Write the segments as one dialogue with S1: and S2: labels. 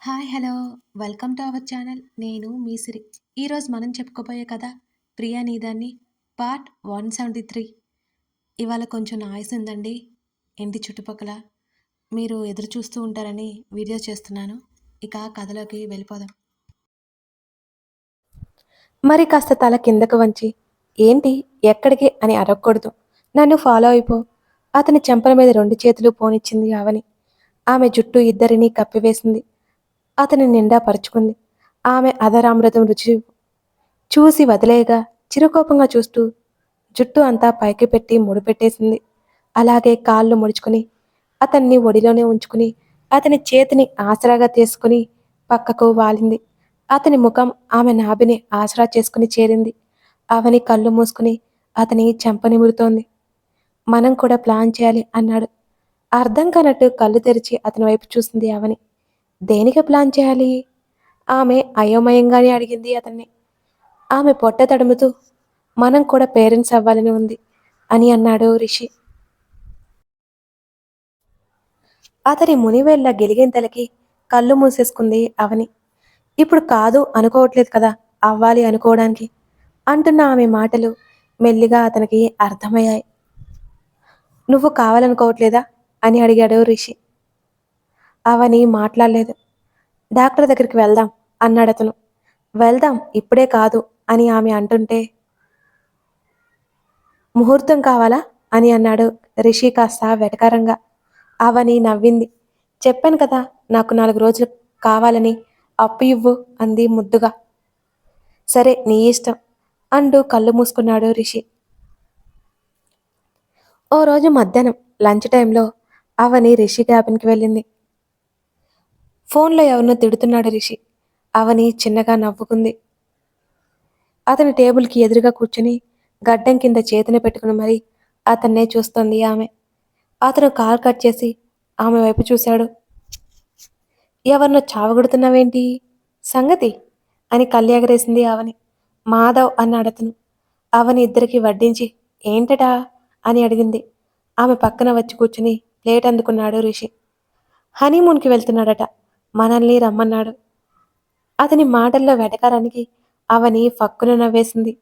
S1: Hi hello. Welcome to our channel. నేను మీ సిరి. ఈరోజు మనం చెప్పుకోబోయే కదా ప్రియా నీదాన్ని పార్ట్ వన్ సెవెంటీ త్రీ. ఇవాళ కొంచెం నాయిస్ ఉందండి. ఇంటి చుట్టుపక్కల? మీరు ఎదురు చూస్తూ ఉంటారని వీడియో చేస్తున్నాను. ఇక కథలోకి వెళ్ళిపోదాం.
S2: మరి కాస్త తల కిందకు వంచి ఏంటి? ఎక్కడికి? అని అడగకూడదు నన్ను ఫాలో అయిపో. అతని చెంపల మీద రెండు చేతులు పోనిచ్చింది ఆవని. ఆమె జుట్టు ఇద్దరిని కప్పివేసింది. అతని నిండా పరుచుకుంది. ఆమె అధరామృతం రుచి చూసి వదిలేయగా చిరుకోపంగా చూస్తూ జుట్టు అంతా పైకి పెట్టి ముడిపెట్టేసింది అలాగే కాళ్ళు ముడుచుకుని అతన్ని ఒడిలోనే ఉంచుకుని అతని చేతిని ఆసరాగా తీసుకుని పక్కకు వాలింది. అతని ముఖం ఆమె నాభిని ఆసరా చేసుకుని చేరింది. అవని కళ్ళు మూసుకుని అతని చెంపనిమురుతోంది మనం కూడా ప్లాన్ చేయాలి అన్నాడు. అర్థం కానట్టు కళ్ళు తెరిచి అతని వైపు చూసింది అవని దేనికి ప్లాన్ చేయాలి? ఆమె అయోమయంగానే అడిగింది అతన్ని. ఆమె పొట్ట తడుముతూ మనం కూడా పేరెంట్స్ అవ్వాలని ఉంది అని అన్నాడు రిషి. అతని మునివేళ్ళ గెలిగింతలకి కళ్ళు మూసేసుకుంది అవని. ఇప్పుడు కాదు అనుకోవట్లేదు కదా అవ్వాలి అనుకోవడానికి అంటున్న ఆమె మాటలు మెల్లిగా అతనికి అర్థమయ్యాయి. నువ్వు కావాలనుకోవట్లేదా అని అడిగాడు రిషి. అవని మాట్లాడలేదు. డాక్టర్ దగ్గరికి వెళ్దాం అన్నాడు అతను. వెళ్దాం ఇప్పుడే కాదు అని ఆమె అంటుంటే ముహూర్తం కావాలా అని అన్నాడు రిషి కాస్త వెటకారంగా. అవని నవ్వింది. చెప్పాను కదా నాకు నాలుగు రోజులు కావాలని అప్పు ఇవ్వు అంది ముద్దుగా. సరే నీ ఇష్టం అంటూ కళ్ళు మూసుకున్నాడు రిషి. ఓ రోజు మధ్యాహ్నం లంచ్ టైంలో అవని రిషి క్యాబిన్కి వెళ్ళింది. ఫోన్లో ఎవరినో తిడుతున్నాడు రిషి. అవని చిన్నగా నవ్వుకుంది. అతని టేబుల్కి ఎదురుగా కూర్చుని గడ్డం కింద చేతిని పెట్టుకుని మరీ అతన్నే చూస్తోంది ఆమె. అతను కార్ కట్ చేసి ఆమె వైపు చూశాడు. ఎవరినో చావగొడుతున్నావేంటి? సంగతి? అని కళ్ళెగరేసింది అవని. మాధవ్ అన్నాడు అతను. అవని ఇద్దరికి వడ్డించి ఏంటటా? అని అడిగింది. ఆమె పక్కన వచ్చి కూర్చుని ప్లేట్ అందుకున్నాడు రిషి. హనీమూన్కి వెళ్తున్నాడట. మనల్ని రమ్మన్నాడు. అతని మాటల్లో వెటకారానికి అవని ఫక్కున నవ్వేసింది.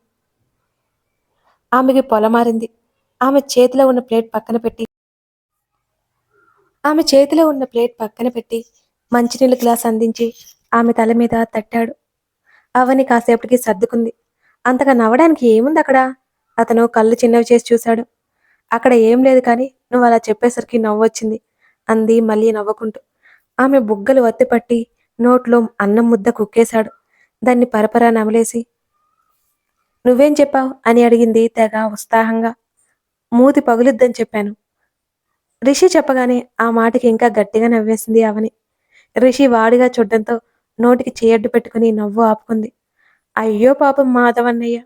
S2: ఆమెకి పొలమారింది. ఆమె చేతిలో ఉన్న ప్లేట్ పక్కన పెట్టి ఆమె చేతిలో ఉన్న ప్లేట్ పక్కన పెట్టి మంచినీళ్ళ గ్లాస్ అందించి ఆమె తల మీద తట్టాడు. అవని కాసేపటికి సర్దుకుంది. అంతగా నవ్వడానికి ఏముంది అక్కడ? అతను కళ్ళు చిన్నవి చేసి చూశాడు. అక్కడ ఏం లేదు కానీ నువ్వు అలా చెప్పేసరికి నవ్వొచ్చింది. అంది మళ్ళీ నవ్వుకుంటూ. ఆమె బుగ్గలు వత్తిపట్టి నోట్లో అన్నం ముద్ద కుక్కేశాడు. దాన్ని పరపరా నమలేసి నువ్వేం చెప్పావు? అని అడిగింది తెగ ఉత్సాహంగా. మూతి పగులుద్దని చెప్పాను. రిషి చెప్పగానే ఆ మాటకి ఇంకా గట్టిగా నవ్వేసింది అవని రిషి వాడిగా చూడడంతో నోటికి చేయడ్డు పెట్టుకుని నవ్వు ఆపుకుంది. అయ్యో పాపం మాధవన్నయ్య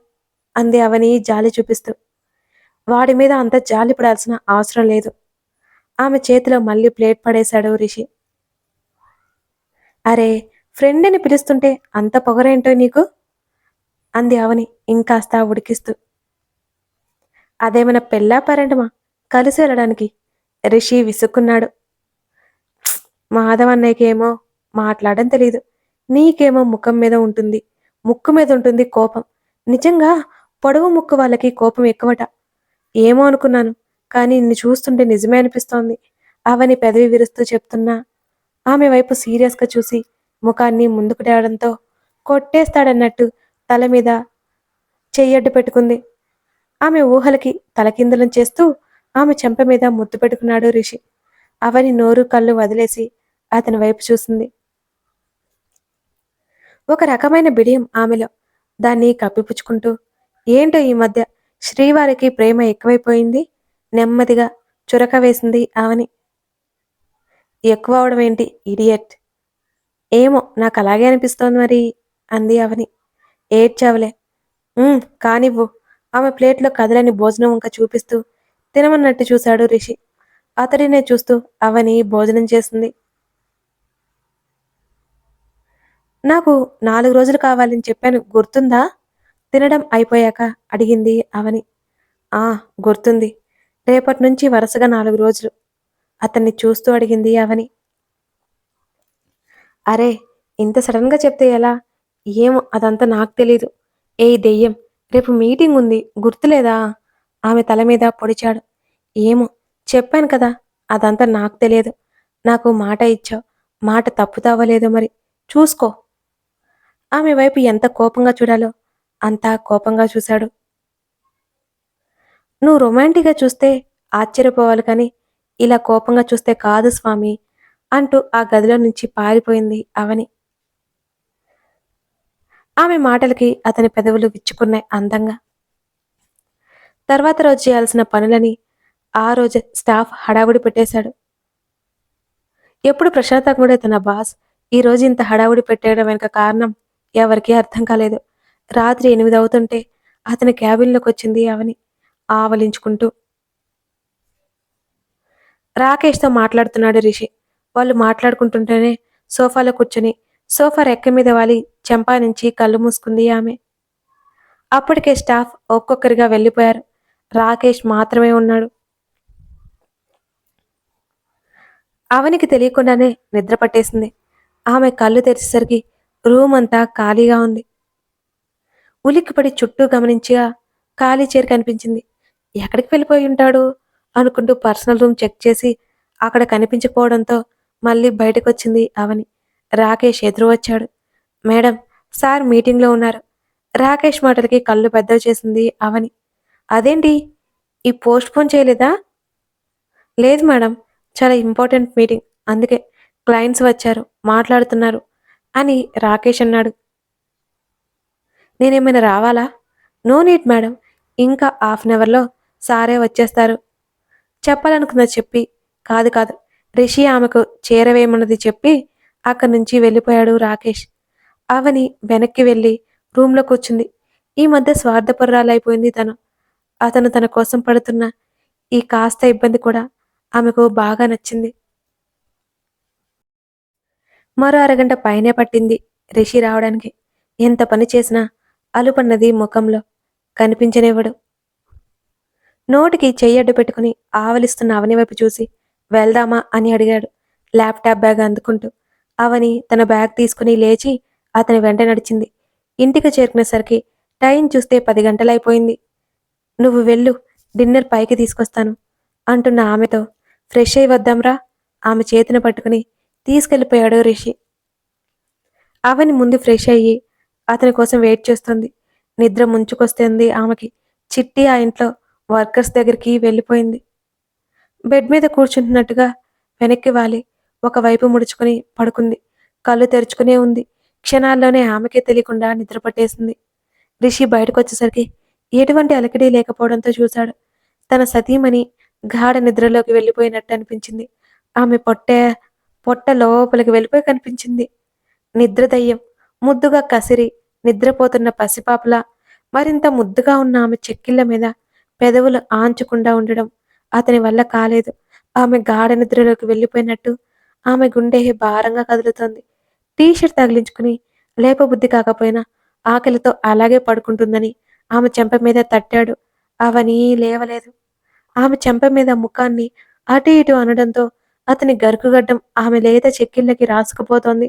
S2: అంది అవని జాలి చూపిస్తూ. వాడి మీద అంత జాలి పడాల్సిన అవసరం లేదు. ఆమె చేతిలో మళ్ళీ ప్లేట్ పడేశాడు రిషి. అరే ఫ్రెండ్ అని పిలుస్తుంటే అంత పొగరేంటో నీకు? అంది అవని ఇంకాస్త ఉడికిస్తూ. అదేమైనా పెళ్ళా పరెంటమా? కలిసి వెళ్ళడానికి. రిషి విసుక్కున్నాడు. మాధవన్నయ్యకేమో మాట్లాడడం తెలియదు నీకేమో ముఖం మీద ఉంటుంది. ముక్కు మీద ఉంటుంది కోపం. నిజంగా పొడవు ముక్కు వాళ్ళకి కోపం ఎక్కువట. ఏమో అనుకున్నాను కానీ నిన్ను చూస్తుంటే నిజమే అనిపిస్తోంది. అవని పెదవి విరుస్తూ చెప్తున్నా. ఆమె వైపు సీరియస్గా చూసి ముఖాన్ని ముందుకు తేవడంతో కొట్టేస్తాడన్నట్టు తల మీద చెయ్యడ్డు పెట్టుకుంది. ఆమె ఊహలకి తలకిందులం చేస్తూ ఆమె చెంప మీద ముద్దు పెట్టుకున్నాడు రిషి. అవని నోరు కళ్ళు వదిలేసి అతని వైపు చూసింది. ఒక రకమైన బిడియం ఆమెలో దాన్ని కప్పిపుచ్చుకుంటూ ఏంటో ఈ మధ్య శ్రీవారికి ప్రేమ ఎక్కువైపోయింది? నెమ్మదిగా చురక వేసింది ఆమెని. ఎక్కువ అవడం ఏంటి? ఇడియట్ ఏమో నాకు అలాగే అనిపిస్తోంది మరి అంది అవని. ఏడ్చావులే. కానివ్వు. ఆమె ప్లేట్లో కదలని భోజనం ఇంకా చూపిస్తూ తినమన్నట్టు చూశాడు రిషి. అతడినే చూస్తూ అవని భోజనం చేసింది. నాకు నాలుగు రోజులు కావాలని చెప్పాను గుర్తుందా? తినడం అయిపోయాక అడిగింది అవని. ఆ గుర్తుంది. రేపటి నుంచి వరుసగా నాలుగు రోజులు. అతన్ని చూస్తూ అడిగింది అవని అరే ఇంత సడన్గా చెప్తే ఎలా? ఏమో అదంతా నాకు తెలీదు. ఏ దెయ్యం రేపు మీటింగ్ ఉంది గుర్తులేదా? ఆమె తల మీద పొడిచాడు. ఏమో చెప్పాను కదా అదంతా నాకు తెలియదు నాకు మాట ఇచ్చావు మాట తప్పుతావో లేదో మరి చూసుకో. ఆమె వైపు ఎంత కోపంగా చూడాలో అంతా కోపంగా చూశాడు. నువ్వు రొమాంటిక్గా చూస్తే ఆశ్చర్యపోవాలి కానీ ఇలా కోపంగా చూస్తే కాదు స్వామి అంటూ ఆ గదిలో నుంచి పారిపోయింది అవని. ఆమె మాటలకి అతని పెదవులు విచ్చుకున్నాయి అందంగా. తర్వాత రోజు చేయాల్సిన పనులని ఆ రోజు స్టాఫ్ హడావుడి పెట్టేశాడు. ఎప్పుడు ప్రశాంతంగా తన బాస్ ఈ రోజు ఇంత హడావుడి పెట్టేయడం వెనుక కారణం ఎవరికీ అర్థం కాలేదు. రాత్రి ఎనిమిది అవుతుంటే అతని క్యాబిన్లోకి వచ్చింది అవని. ఆవలించుకుంటూ రాకేష్తో మాట్లాడుతున్నాడు రిషి. వాళ్ళు మాట్లాడుకుంటుంటేనే సోఫాలో కూర్చొని సోఫా రెక్క మీద వాలి చెంపా నుంచి కళ్ళు మూసుకుంది ఆమె. అప్పటికే స్టాఫ్ ఒక్కొక్కరిగా వెళ్ళిపోయారు. రాకేష్ మాత్రమే ఉన్నాడు. అవనికి తెలియకుండానే నిద్ర పట్టేసింది. ఆమె కళ్ళు తెరిచేసరికి రూమ్ అంతా ఖాళీగా ఉంది. ఉలిక్కిపడి చుట్టూ గమనించగా ఖాళీ చీర కనిపించింది. ఎక్కడికి వెళ్ళిపోయి ఉంటాడు? అనుకుంటూ పర్సనల్ రూమ్ చెక్ చేసి అక్కడ కనిపించకపోవడంతో మళ్ళీ బయటకు వచ్చింది అవని. రాకేష్ ఎదురు వచ్చాడు. మేడం సార్ మీటింగ్లో ఉన్నారు. రాకేష్ మాటలకి కళ్ళు పెద్దవి చేసింది అవని. అదేంటి? ఈ పోస్ట్ పోన్ చేయలేదా? లేదు మేడం చాలా ఇంపార్టెంట్ మీటింగ్. అందుకే క్లయింట్స్ వచ్చారు మాట్లాడుతున్నారు అని రాకేష్ అన్నాడు. నేనేమైనా రావాలా? No need madam. ఇంకా హాఫ్ అన్ అవర్లో సారే వచ్చేస్తారు. చెప్పాలనుకున్న చెప్పి? కాదు కాదు. రిషి ఆమెకు చేరవేయమన్నది చెప్పి అక్కడి నుంచి వెళ్ళిపోయాడు రాకేష్. అవని వెనక్కి వెళ్ళి రూమ్లో కూర్చుంది. ఈ మధ్య స్వార్థపరురాలైపోయింది తను. అతను తన కోసం పడుతున్న ఈ కాస్త ఇబ్బంది కూడా ఆమెకు బాగా నచ్చింది. మరో అరగంట పైనే పట్టింది రిషి రావడానికి. ఎంత పని చేసినా అలుపన్నది ముఖంలో. కనిపించనివ్వడు. నోటికి చెయ్యడ్డు పెట్టుకుని ఆవలిస్తున్న అవని వైపు చూసి వెళ్దామా? అని అడిగాడు. ల్యాప్టాప్ బ్యాగ్ అందుకుంటూ. అవని తన బ్యాగ్ తీసుకుని లేచి అతని వెంట నడిచింది. ఇంటికి చేరుకునేసరికి టైం చూస్తే పది గంటలైపోయింది. నువ్వు వెళ్ళు డిన్నర్ పైకి తీసుకొస్తాను అంటున్న ఆమెతో. ఫ్రెష్ అయి వద్దాంరా ఆమె చేతిని పట్టుకుని తీసుకెళ్ళిపోయాడు రిషి. అవని ముందు ఫ్రెష్ అయ్యి అతని కోసం వెయిట్ చేస్తుంది. నిద్ర ముంచుకొస్తుంది ఆమెకి. చిట్టి ఆ ఇంట్లో వర్కర్స్ దగ్గరికి వెళ్ళిపోయింది. బెడ్ మీద కూర్చుంటున్నట్టుగా వెనక్కి వాలి. ఒకవైపు ముడుచుకొని పడుకుంది. కళ్ళు తెరుచుకునే ఉంది. క్షణాల్లోనే ఆమెకే తెలియకుండా నిద్ర పట్టేసింది రిషి బయటకు వచ్చేసరికి ఎటువంటి అలకడి లేకపోవడంతో చూశాడు. తన సతీమణి గాఢ నిద్రలోకి వెళ్ళిపోయినట్టు అనిపించింది. ఆమె పొట్ట పొట్ట లోపలికి వెళ్ళిపోయి కనిపించింది. నిద్ర దయ్యం ముద్దుగా కసిరి నిద్రపోతున్న పసిపాపలా మరింత ముద్దుగా ఉన్న ఆమె చెక్కిళ్ళ మీద పెదవులు ఆంచకుండా ఉండడం అతని వల్ల కాలేదు. ఆమె గాఢ నిద్రలోకి వెళ్ళిపోయినట్టు ఆమె గుండె భారంగా కదులుతోంది. టీషర్ట్ తగిలించుకుని లేపబుద్ధి కాకపోయినా ఆకలితో అలాగే పడుకుంటుందని ఆమె చెంప మీద తట్టాడు. అవని లేవలేదు. ఆమె చెంప మీద ముఖాన్ని అటు ఇటు అనడంతో అతని గరుకుగడ్డం ఆమె లేత చెక్కిళ్ళకి రాసుకుపోతోంది.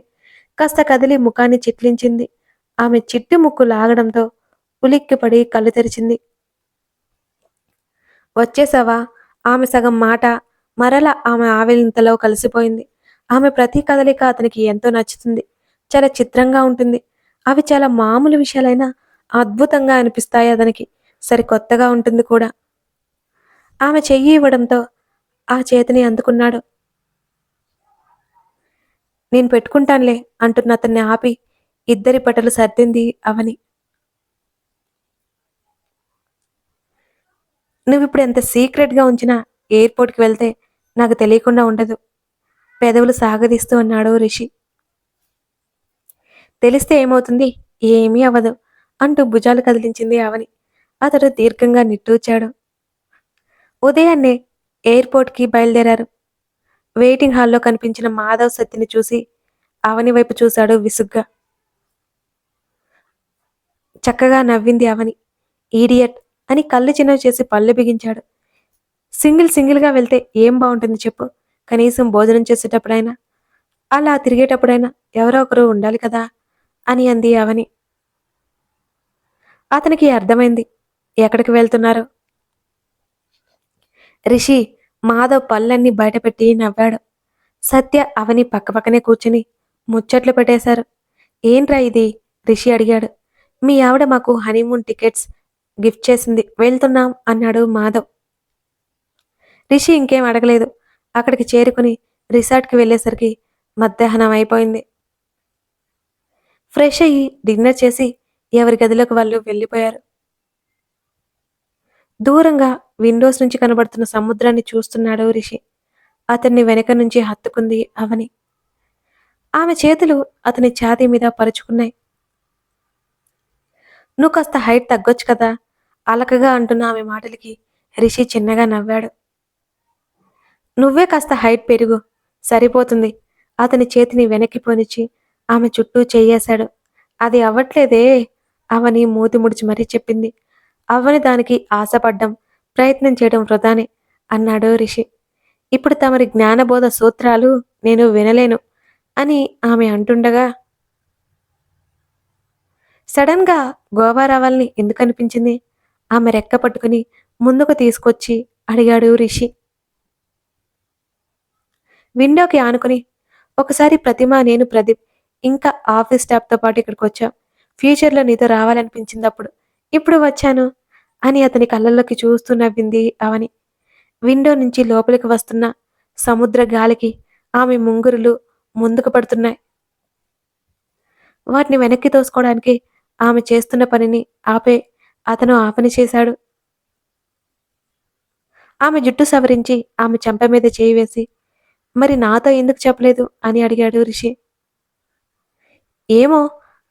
S2: కాస్త కదిలి ముఖాన్ని చిట్లించింది. ఆమె చిట్టు ముక్కు లాగడంతో ఉలిక్కిపడి కళ్ళు తెరిచింది. వచ్చేసావా? ఆమె సగం మాట మరల ఆమె ఆవిలింతలో కలిసిపోయింది. ఆమె ప్రతి కదలిక అతనికి ఎంతో నచ్చుతుంది. చాలా చిత్రంగా ఉంటుంది. అవి చాలా మామూలు విషయాలైనా అద్భుతంగా అనిపిస్తాయి అతనికి. సరికొత్తగా ఉంటుంది కూడా. ఆమె చెయ్యి ఇవ్వడంతో ఆ చేతిని అందుకున్నాడు. నేను పెట్టుకుంటానులే అంటున్న అతన్ని ఆపి ఇద్దరి పటలు సర్దింది అవని. నువ్వు ఇప్పుడు ఎంత సీక్రెట్గా ఉంచినా ఎయిర్పోర్ట్కి వెళ్తే నాకు తెలియకుండా ఉండదు. పెదవులు సాగదీస్తూ అన్నాడు రిషి. తెలిస్తే ఏమవుతుంది? ఏమీ అవ్వదు అంటూ భుజాలు కదిలించింది అవని అతడు దీర్ఘంగా నిట్టూచాడు ఉదయాన్నే ఎయిర్పోర్ట్కి బయలుదేరారు. వెయిటింగ్ హాల్లో కనిపించిన మాధవ్ సత్తిని చూసి అవని వైపు చూశాడు విసుగ్గా. చక్కగా నవ్వింది అవని ఈడియట్ అని కళ్ళు చిన్నవి చేసి పళ్ళు బిగించాడు. సింగిల్ సింగిల్గా వెళ్తే ఏం బాగుంటుంది చెప్పు. కనీసం భోజనం చేసేటప్పుడైనా అలా తిరిగేటప్పుడైనా ఎవరో ఒకరు ఉండాలి కదా అని అంది అవని. అతనికి అర్థమైంది ఎక్కడికి వెళ్తున్నారు? రిషి మాధవ్ పళ్ళన్నీ బయటపెట్టి నవ్వాడు. సత్య అవని పక్కపక్కనే కూర్చుని ముచ్చట్లు పెట్టేశారు. ఏంట్రా ఇది? రిషి అడిగాడు. మీ ఆవిడ మాకు హనీమూన్ టికెట్స్ గిఫ్ట్ చేసింది. వెళ్తున్నాం అన్నాడు మాధవ్. రిషి ఇంకేం అడగలేదు. అక్కడికి చేరుకుని రిసార్ట్కి వెళ్ళేసరికి మధ్యాహ్నం అయిపోయింది. ఫ్రెష్ అయ్యి డిన్నర్ చేసి ఎవరి గదిలోకి వాళ్ళు వెళ్ళిపోయారు. దూరంగా విండోస్ నుంచి కనబడుతున్న సముద్రాన్ని చూస్తున్నాడు రిషి. అతన్ని వెనక నుంచి హత్తుకుంది అవని. ఆమె చేతులు అతని ఛాతీ మీద పరుచుకున్నాయి. నువ్వు కాస్త హైట్ తగ్గొచ్చు కదా అలకగా అంటున్న ఆమె మాటలకి రిషి చిన్నగా నవ్వాడు. నువ్వే కాస్త హైట్ పెరుగు సరిపోతుంది. అతని చేతిని వెనక్కి పోనిచ్చి ఆమె చుట్టూ చేయేశాడు. అది అవ్వట్లేదే అవని మూతి ముడిచి మరీ చెప్పింది. అవ్వని దానికి ఆశపడ్డం ప్రయత్నం చేయడం వృధానే అన్నాడు రిషి. ఇప్పుడు తమరి జ్ఞానబోధ సూత్రాలు నేను వినలేను అని ఆమె అంటుండగా సడన్గా గోవా రావాలని ఎందుకు అనిపించింది ఆమె రెక్క పట్టుకుని ముందుకు తీసుకొచ్చి అడిగాడు రిషి. విండోకి ఆనుకుని ఒకసారి ప్రతిమ నేను ప్రదీప్ ఇంకా ఆఫీస్ స్టాఫ్తో పాటు ఇక్కడికి వచ్చాం. ఫ్యూచర్లో నీతో రావాలనిపించింది అప్పుడు ఇప్పుడు వచ్చాను అని అతని కళ్ళల్లోకి చూస్తూ నవ్వింది అవని. విండో నుంచి లోపలికి వస్తున్న సముద్ర గాలికి ఆమె ముంగురులు ముందుకు పడుతున్నాయి. వాటిని వెనక్కి తోసుకోవడానికి ఆమె చేస్తున్న పనిని ఆపే అతను ఆ పని చేశాడు. ఆమె జుట్టు సవరించి ఆమె చెంప మీద చేయి వేసి మరి నాతో ఎందుకు చెప్పలేదు? అని అడిగాడు రిషి. ఏమో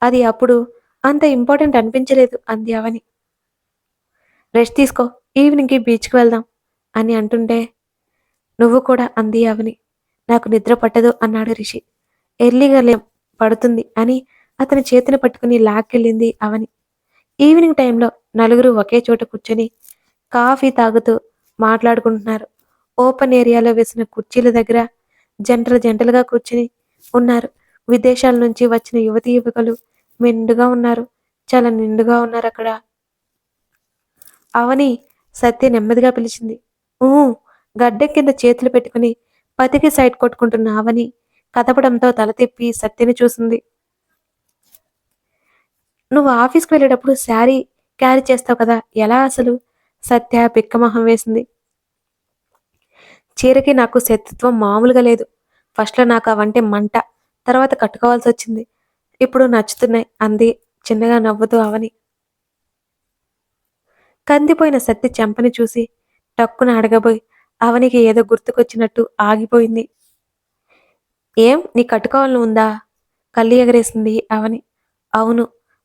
S2: అది అప్పుడు అంత ఇంపార్టెంట్ అనిపించలేదు అంది అవని. రెస్ట్ తీసుకో ఈవినింగ్కి బీచ్కి వెళ్దాం అని అంటుంటే నువ్వు కూడా అంది అవని. నాకు నిద్ర పట్టదు అన్నాడు రిషి. ఎర్లీగా లేం పడుతుంది అని అతని చేతిని పట్టుకుని లాక్కెళ్ళింది అవని. ఈవినింగ్ టైంలో నలుగురు ఒకే చోట కూర్చొని కాఫీ తాగుతూ మాట్లాడుకుంటున్నారు. ఓపెన్ ఏరియాలో వేసిన కుర్చీల దగ్గర జంటలు జంటలుగా కూర్చుని ఉన్నారు. విదేశాల నుంచి వచ్చిన యువతి యువకులు మెండుగా ఉన్నారు. చాలా నిండుగా ఉన్నారు అక్కడ. అవని సత్య నెమ్మదిగా పిలిచింది. ఊ గడ్డ కింద చేతులు పెట్టుకుని పతికి సైడ్ కొట్టుకుంటున్న అవని కదపడంతో తల తిప్పి సత్యని చూసింది. నువ్వు ఆఫీస్కి వెళ్ళేటప్పుడు శారీ క్యారీ చేస్తావు కదా? ఎలా అసలు? సత్య పిక్కమొహం వేసింది. చీరకి నాకు శత్రుత్వం మామూలుగా లేదు. ఫస్ట్లో నాకు అవంటే మంట తర్వాత కట్టుకోవాల్సి వచ్చింది. ఇప్పుడు నచ్చుతున్నాయి. అంది చిన్నగా నవ్వుతూ అవని. కందిపోయిన సత్య చెంపని చూసి టక్కున అడగబోయి అవనికి ఏదో గుర్తుకొచ్చినట్టు ఆగిపోయింది. ఏం? నీ కట్టుకోవాలని ఉందా? కళ్ళు ఎగరేసింది అవని. అవును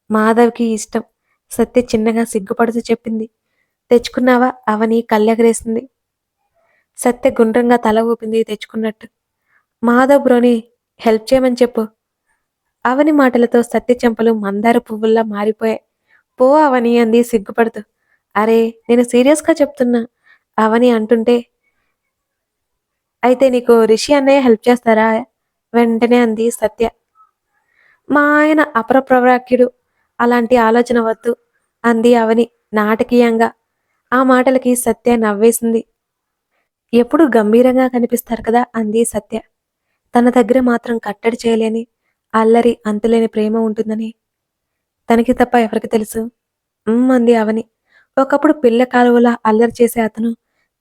S2: మాధవ్కి ఇష్టం. సత్య చిన్నగా సిగ్గుపడుతూ చెప్పింది. తెచ్చుకున్నావా? అవని కళ్ళెగరేసింది. సత్య గుండ్రంగా తల ఊపింది తెచ్చుకున్నట్టు. మాధవ్ బ్రోని హెల్ప్ చేయమని చెప్పు. అవని మాటలతో సత్య చెంపలు మందార పువ్వుల్లా మారిపోయాయి. పో అవని అంది సిగ్గుపడుతూ. అరే నేను సీరియస్గా చెప్తున్నా. అవని అంటుంటే అయితే నీకు రిషి అన్నయ్య హెల్ప్ చేస్తారా? వెంటనే అంది సత్య. మా ఆయన అపరప్రవాక్యుడు అలాంటి ఆలోచన వద్దు అంది అవని నాటకీయంగా. ఆ మాటలకి సత్య నవ్వేసింది. ఎప్పుడు గంభీరంగా కనిపిస్తారు కదా అంది సత్య. తన దగ్గర మాత్రం కట్టడి చేయలేని అల్లరి అంతులేని ప్రేమ ఉంటుందని. తనకి తప్ప ఎవరికి తెలుసు? అంది అవని. ఒకప్పుడు పిల్ల కాలువలా అల్లరి చేసే అతను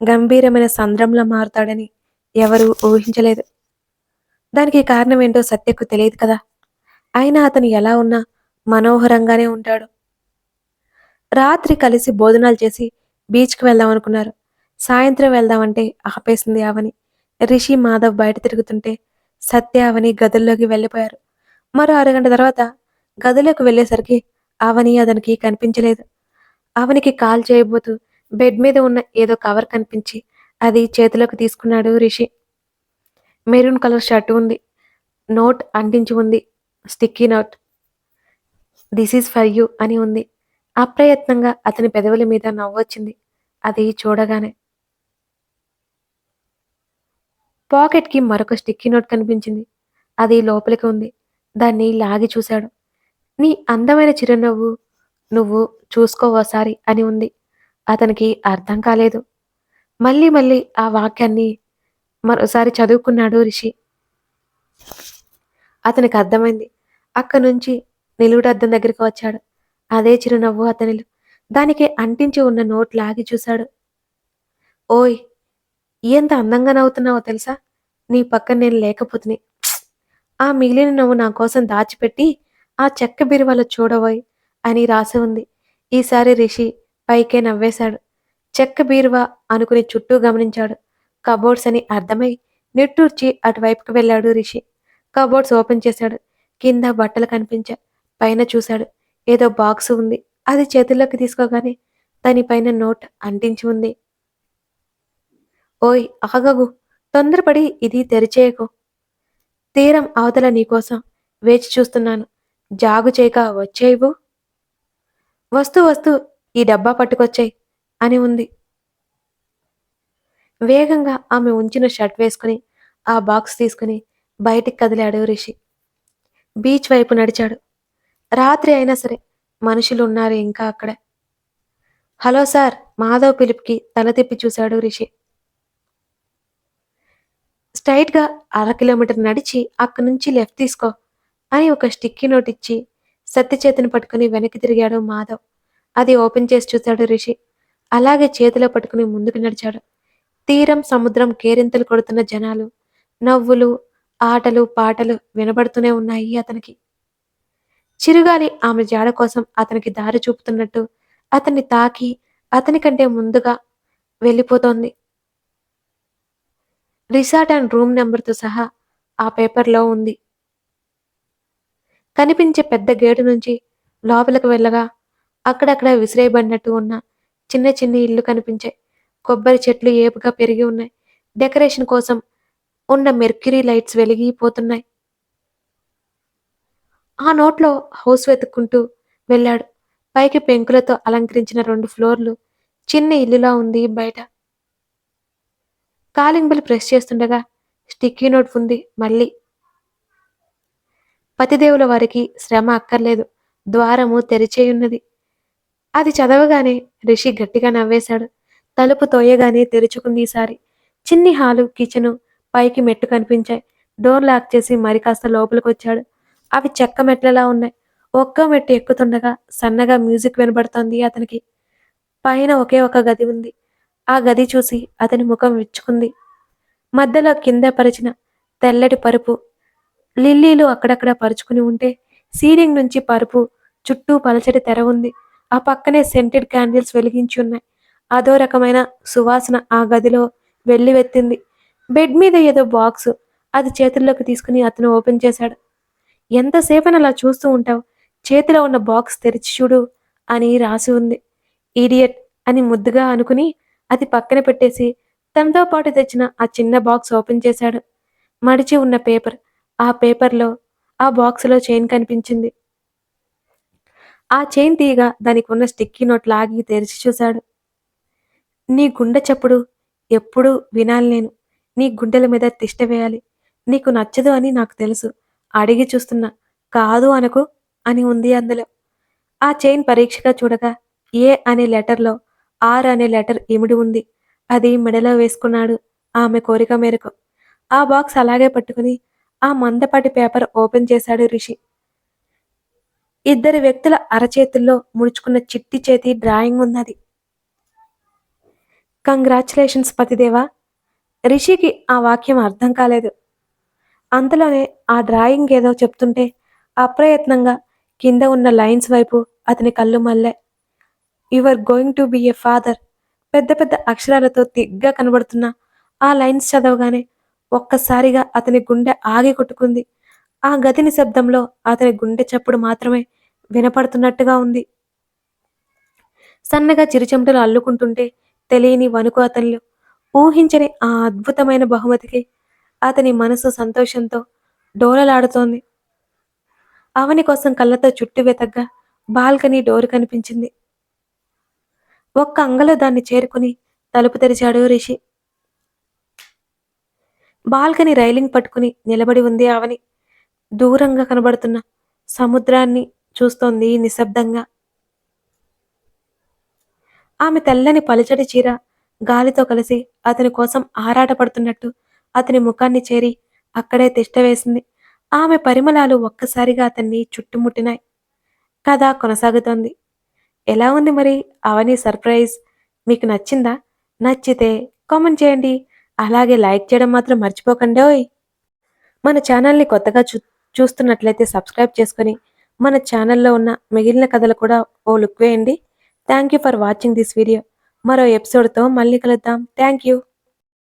S2: గంభీరమైన సంద్రంలా మారుతాడని ఎవరూ ఊహించలేదు. దానికి కారణం ఏంటో సత్యకు తెలియదు కదా. అయినా అతను ఎలా ఉన్నా మనోహరంగానే ఉంటాడు. రాత్రి కలిసి భోజనాలు చేసి బీచ్కి వెళ్దాం అనుకున్నారు. సాయంత్రం వెళ్దామంటే ఆపేసింది అవని రిషి మాధవ్ బయట తిరుగుతుంటే సత్య అవని గదుల్లోకి వెళ్ళిపోయారు. మరో అరగంట తర్వాత గదిలోకి వెళ్ళేసరికి అవని అతనికి కనిపించలేదు. అవనికి కాల్ చేయబోతూ బెడ్ మీద ఉన్న ఏదో కవర్ కనిపించి అది చేతిలోకి తీసుకున్నాడు రిషి. మెరూన్ కలర్ షర్ట్ ఉంది. నోట్ అంటించి ఉంది. Sticky note. This is for you అని ఉంది అప్రయత్నంగా అతని పెదవుల మీద నవ్వొచ్చింది అది చూడగానే పాకెట్కి మరొక స్టిక్కీ నోట్ కనిపించింది అది లోపలికి ఉంది. దాన్ని లాగి చూశాడు. నీ అందమైన చిరునవ్వు నువ్వు చూసుకోవసారి అని ఉంది. అతనికి అర్థం కాలేదు. మళ్ళీ మళ్ళీ ఆ వాక్యాన్ని మరోసారి చదువుకున్నాడు రిషి. అతనికి అర్థమైంది. అక్కడి నుంచి నిలువుటద్దం దగ్గరికి వచ్చాడు. అదే చిరునవ్వు అతనిలో. దానికి అంటించి ఉన్న నోట్ లాగి చూశాడు. ఓయ్! ఎంత అందంగా నవ్వుతున్నావో తెలుసా? నీ పక్కన నేను లేకపోతిని. ఆ మిగిలిన నవ్వు నా కోసం దాచిపెట్టి ఆ చెక్క బీరువాలో చూడబోయ్ అని రాసి ఉంది. ఈసారి రిషి పైకే నవ్వేశాడు. చెక్క బీరువా అనుకుని చుట్టూ గమనించాడు. కబోర్డ్స్ అని అర్థమై నిట్టూర్చి అటువైపుకి వెళ్ళాడు రిషి. కబోర్డ్స్ ఓపెన్ చేశాడు. కింద బట్టలు కనిపించా. పైన చూశాడు. ఏదో బాక్స్ ఉంది. అది చేతుల్లోకి తీసుకోగానే దానిపైన నోట్ అంటించి ఉంది. ఓయ్ ఆగగు తొందరపడి ఇది తెరిచేయకు. తీరం అవతల నీకోసం వేచి చూస్తున్నాను. జాగు చేయక వచ్చేయివు. వస్తూ వస్తూ ఈ డబ్బా పట్టుకొచ్చాయి అని ఉంది. వేగంగా ఆమె ఉంచిన షర్ట్ వేసుకుని ఆ బాక్స్ తీసుకుని బయటికి కదిలాడు రిషి. బీచ్ వైపు నడిచాడు. రాత్రి అయినా సరే మనుషులు ఉన్నారు ఇంకా అక్కడ. హలో సార్ మాధవ్ పిలుపుకి తల తిప్పి చూశాడు రిషి. స్ట్రైట్‌గా అర కిలోమీటర్ నడిచి అక్కడి నుంచి లెఫ్ట్ తీసుకో అని ఒక స్టిక్కీ నోట్ ఇచ్చి సత్తి చేతిని పట్టుకుని వెనక్కి తిరిగాడు మాధవ్. అది ఓపెన్ చేసి చూశాడు రిషి. అలాగే చేతిలో పట్టుకుని ముందుకు నడిచాడు. తీరం, సముద్రం కేరింతలు కొడుతున్న జనాలు, నవ్వులు, ఆటలు, పాటలు వినబడుతూనే ఉన్నాయి అతనికి. చిరుగాలి ఆమె జాడ కోసం అతనికి దారి చూపుతున్నట్టు అతన్ని తాకి అతని కంటే ముందుగా వెళ్ళిపోతోంది. రిసార్ట్ అండ్ రూమ్ నెంబర్‌తో సహా ఆ పేపర్‌లో ఉంది. కనిపించే పెద్ద గేటు నుంచి లోపలికి వెళ్ళగా అక్కడక్కడ విసిరేయబడినట్టు ఉన్న చిన్న చిన్న ఇల్లు కనిపించాయి. కొబ్బరి చెట్లు ఏపుగా పెరిగి ఉన్నాయి. డెకరేషన్ కోసం ఉన్న మెర్క్యూరీ లైట్స్ వెలిగిపోతున్నాయి. ఆ నోట్లో హౌస్ వెతుక్కుంటూ వెళ్ళాడు. పైకి పెంకులతో అలంకరించిన రెండు ఫ్లోర్లు చిన్న ఇల్లులా ఉంది బయట. కాలింగ్ బెల్ ప్రెస్ చేస్తుండగా స్టిక్కీ నోట్ ఉంది మళ్ళీ. పతిదేవుల వారికి శ్రమ అక్కర్లేదు. ద్వారము తెరిచేయున్నది. అది చదవగానే రిషి గట్టిగా నవ్వేశాడు. తలుపు తోయగానే తెరుచుకుంది ఈసారి. చిన్ని హాలు, కిచెను, పైకి మెట్టు కనిపించాయి. డోర్ లాక్ చేసి మరి కాస్త లోపలికొచ్చాడు. అవి చెక్క మెట్లలా ఉన్నాయి. ఒక్కో మెట్టు ఎక్కుతుండగా సన్నగా మ్యూజిక్ వినబడుతోంది అతనికి. పైన ఒకే ఒక గది ఉంది. ఆ గది చూసి అతని ముఖం విచ్చుకుంది. మధ్యలో కింద పరిచిన తెల్లటి పరుపు లిల్లీలు అక్కడక్కడ పరుచుకుని ఉంటే సీలింగ్ నుంచి పరుపు చుట్టూ పలచటి తెర ఉంది. ఆ పక్కనే సెంటెడ్ క్యాండిల్స్ వెలిగించి ఉన్నాయి. అదో రకమైన సువాసన ఆ గదిలో వెళ్ళివెత్తింది బెడ్ మీద ఏదో బాక్సు. అది చేతుల్లోకి తీసుకుని అతను ఓపెన్ చేశాడు. ఎంతసేపని అలా చూస్తూ ఉంటావు చేతిలో ఉన్న బాక్స్ తెరిచి చూడు అని రాసి ఉంది. ఈడియట్ అని ముద్దుగా అనుకుని అది పక్కన పెట్టేసి తనతో పాటు తెచ్చిన ఆ చిన్న బాక్స్ ఓపెన్ చేశాడు. మడిచి ఉన్న పేపర్. ఆ పేపర్‌లో ఆ బాక్స్లో చైన్ కనిపించింది. ఆ చైన్ తీయగా దానికున్న స్టిక్కీ నోట్ లాగి తెరిచి చూశాడు. నీ గుండె చప్పుడు ఎప్పుడూ వినాలి నేను. నీ గుండెల మీద తిష్ట వేయాలి. నీకు నచ్చదు అని నాకు తెలుసు. అడిగి చూస్తున్నా. కాదు అనకు అని ఉంది అందులో. ఆ చైన్ పరీక్షగా చూడగా ఏ అనే లెటర్‌లో ఆర్ అనే లెటర్ ఇమిడి ఉంది. అది మెడలో వేసుకున్నాడు ఆమె కోరిక మేరకు. ఆ బాక్స్ అలాగే పట్టుకుని ఆ మందపాటి పేపర్ ఓపెన్ చేశాడు రిషి. ఇద్దరు వ్యక్తుల అరచేతుల్లో ముడుచుకున్న చిట్టి చేతి డ్రాయింగ్ ఉన్నది. కంగ్రాచులేషన్స్ పతిదేవా! రిషికి ఆ వాక్యం అర్థం కాలేదు. అంతలోనే ఆ డ్రాయింగ్ ఏదో చెప్తుంటే అప్రయత్నంగా కింద ఉన్న లైన్స్ వైపు అతని కళ్ళు మళ్ళాయి. Your going to be a father పెద్ద పెద్ద అక్షరాలతో తిగ్గా కనబడుతున్న ఆ లైన్స్ చదవగానే ఒక్కసారిగా అతని గుండె ఆగి కొట్టుకుంది. ఆ గతిని నిశ్శబ్దంలో అతని గుండె చప్పుడు మాత్రమే వినపడుతున్నట్టుగా ఉంది. సన్నగా చిరుచెమటలు అల్లుకుంటుంటే తెలియని వణుకు అతనిలో. ఊహించని ఆ అద్భుతమైన బహుమతికి అతని మనసు సంతోషంతో డోలలాడుతోంది. అవని కోసం కళ్ళతో చుట్టూ వెతగ్గా బాల్కనీ డోర్ కనిపించింది. ఒక్క అంగలో దాన్ని చేరుకుని తలుపు తెరిచాడు రిషి. బాల్కనీ రైలింగ్ పట్టుకుని నిలబడి ఉంది అవని. దూరంగా కనబడుతున్న సముద్రాన్ని చూస్తోంది నిశ్శబ్దంగా ఆమె తెల్లని పలుచటి చీర గాలితో కలిసి అతని కోసం ఆరాటపడుతున్నట్టు అతని ముఖాన్ని చేరి అక్కడే తిష్టవేసింది ఆమె పరిమళాలు ఒక్కసారిగా అతన్ని చుట్టుముట్టినాయి. కథ కొనసాగుతోంది. ఎలా ఉంది మరి అవని సర్ప్రైజ్? మీకు నచ్చిందా? నచ్చితే కామెంట్ చేయండి. అలాగే లైక్ చేయడం మాత్రం మర్చిపోకండి ఓయ్. మన ఛానల్ని కొత్తగా చూ చూస్తున్నట్లయితే సబ్స్క్రైబ్ చేసుకొని మన ఛానల్లో ఉన్న మిగిలిన కథలు కూడా ఓ లుక్ వేయండి. Thank you for watching this video. మరో ఎపిసోడ్తో మళ్ళీ కలుద్దాం. Thank you.